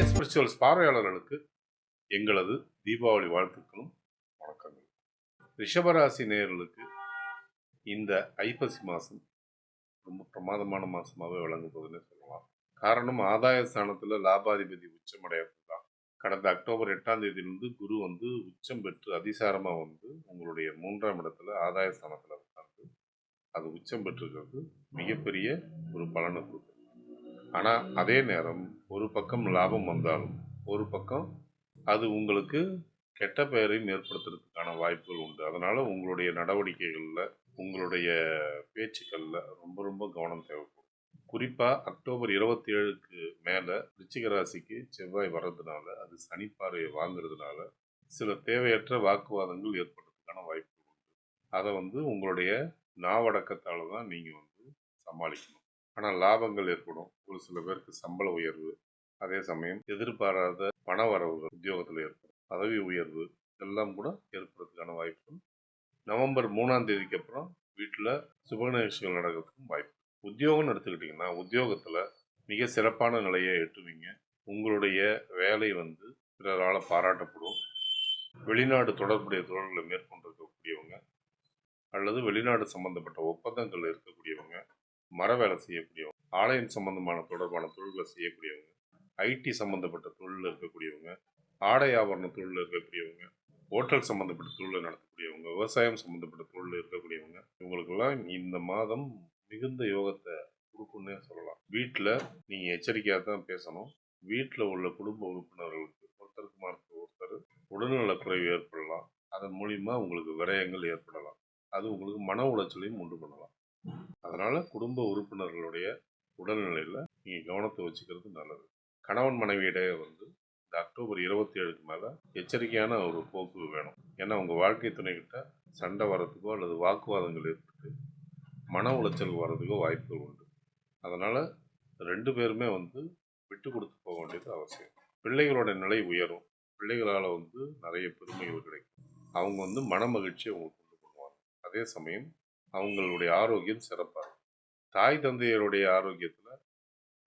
முக்கிய ஸ்பிரிச்சுவல்ஸ் பார்வையாளர்களுக்கு எங்களது தீபாவளி வாழ்த்துக்களும் வணக்கங்கள். ரிஷபராசி நேயர்களுக்கு இந்த ஐப்பசி மாதம் ரொம்ப பிரமாதமான மாதமாகவே விளங்க போகுதுன்னு சொல்லலாம். காரணம் ஆதாய ஸ்தானத்தில் லாபாதிபதி உச்சமடையிறது தான் கடந்த அக்டோபர் எட்டாம் தேதியிலிருந்து குரு வந்து உச்சம் பெற்று அதிசாரமாக வந்து உங்களுடைய மூன்றாம் இடத்துல ஆதாய ஸ்தானத்தில் உட்கார்ந்து அது உச்சம் பெற்றிருக்கிறது. மிகப்பெரிய ஒரு பலனை கொடுக்கும். ஆனால் அதே நேரம் ஒரு பக்கம் லாபம் வந்தாலும் ஒரு பக்கம் அது உங்களுக்கு கெட்ட பெயரையும் ஏற்படுத்துறதுக்கான வாய்ப்புகள் உண்டு. அதனால் உங்களுடைய நடவடிக்கைகளில் உங்களுடைய பேச்சுக்களில் ரொம்ப ரொம்ப கவனம் தேவைப்படும். குறிப்பாக அக்டோபர் இருபத்தி ஏழுக்கு மேலே ரிச்சிக ராசிக்கு செவ்வாய் வர்றதுனால அது சனிப்பாறையை வாங்குறதுனால சில தேவையற்ற வாக்குவாதங்கள் ஏற்படுறதுக்கான வாய்ப்புகள் உண்டு. அதை வந்து உங்களுடைய நாவடக்கத்தால் தான் நீங்கள் வந்து சமாளிக்கணும். ஆனால் லாபங்கள் ஏற்படும். ஒரு சில பேருக்கு சம்பள உயர்வு. அதே சமயம் எதிர்பாராத பண வரவுகள் உத்தியோகத்தில் ஏற்படும். பதவி உயர்வு இதெல்லாம் கூட ஏற்படுறதுக்கான வாய்ப்பு நவம்பர் மூணாம் தேதிக்கு அப்புறம் வீட்டில் சுப நிகழ்ச்சிகள் நடக்கிறதுக்கும் வாய்ப்பு. உத்தியோகம்னு எடுத்துக்கிட்டிங்கன்னா உத்தியோகத்தில் மிக சிறப்பான நிலையை எட்டுவீங்க. உங்களுடைய வேலை வந்து பிறரால் பாராட்டப்படும். வெளிநாடு தொடர்புடைய தொழில்களை மேற்கொண்டிருக்கக்கூடியவங்க அல்லது வெளிநாடு சம்பந்தப்பட்ட ஒப்பந்தங்கள் இருக்கக்கூடியவங்க மர வேலை செய்யக்கூடியவங்க ஆலயம் சம்பந்தமான தொடர்பான தொழில்களை செய்யக்கூடியவங்க ஐடி சம்பந்தப்பட்ட தொழிலில் இருக்கக்கூடியவங்க ஆடை ஆபரண தொழிலில் இருக்கக்கூடியவங்க ஹோட்டல் சம்பந்தப்பட்ட தொழிலை நடத்தக்கூடியவங்க விவசாயம் சம்பந்தப்பட்ட தொழிலில் இருக்கக்கூடியவங்க இவங்களுக்கெல்லாம் இந்த மாதம் மிகுந்த யோகத்தை கொடுக்குன்னே சொல்லலாம். வீட்டில் நீங்கள் எச்சரிக்கையாக தான் பேசணும். வீட்டில் உள்ள குடும்ப உறுப்பினர்களுக்கு ஒருத்தருக்கு மாற்ற ஒருத்தர் உடல்நலக் குறைவு ஏற்படலாம். அதன் மூலிமா உங்களுக்கு விரயங்கள் ஏற்படலாம். அது உங்களுக்கு மன உளைச்சலையும் உண்டு பண்ணலாம். அதனால் குடும்ப உறுப்பினர்களுடைய உடல்நிலையில் நீங்கள் கவனத்தை வச்சுக்கிறது நல்லது. கணவன் மனைவியிடையே வந்து இந்த அக்டோபர் இருபத்தி ஏழுக்கு மேலே எச்சரிக்கையான ஒரு போக்கு வேணும். ஏன்னா உங்கள் வாழ்க்கை துணைக்கிட்ட சண்டை வர்றதுக்கோ அல்லது வாக்குவாதங்கள் ஏற்பட்டு மன உளைச்சல் வர்றதுக்கோ வாய்ப்புகள் உண்டு. அதனால் ரெண்டு பேருமே வந்து விட்டு கொடுத்து போக வேண்டியது அவசியம். பிள்ளைகளோட நிலை உயரும். பிள்ளைகளால் வந்து நிறைய பெருமைகள் கிடைக்கும். அவங்க வந்து மன மகிழ்ச்சியை உங்களுக்கு கொண்டு பண்ணுவாங்க. அதே சமயம் அவங்களுடைய ஆரோக்கியம் சிறப்பாக இருக்கும். தாய் தந்தையருடைய ஆரோக்கியத்தில்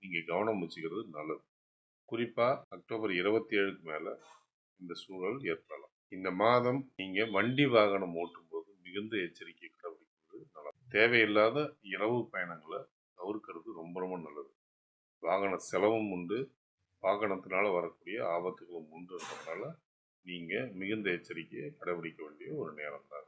நீங்கள் கவனம் வச்சுக்கிறது நல்லது. குறிப்பாக அக்டோபர் இருபத்தி ஏழுக்கு மேலே இந்த சூழல் ஏற்படலாம். இந்த மாதம் நீங்கள் வண்டி வாகனம் ஓட்டும்போது மிகுந்த எச்சரிக்கை கடைபிடிக்கிறது நல்லது. தேவையில்லாத இரவு பயணங்களை தவிர்க்கிறது ரொம்ப ரொம்ப நல்லது. வாகன செலவும் உண்டு. வாகனத்தினால வரக்கூடிய ஆபத்துகளும் உண்டுன்றதுனால நீங்கள் மிகுந்த எச்சரிக்கையை கடைபிடிக்க வேண்டிய ஒரு நேரம் தான்.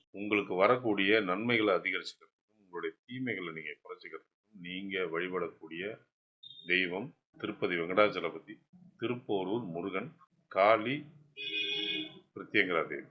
உங்களுக்கு வரக்கூடிய நன்மைகளை அதிகரிச்சுக்கிறதுக்கும் உங்களுடைய தீமைகளை நீங்கள் குறைச்சிக்கிறதுக்கும் நீங்கள் வழிபடக்கூடிய தெய்வம் திருப்பதி வெங்கடாச்சலபதி திருப்போரூர் முருகன் காளி பிரத்யங்கரா தேவி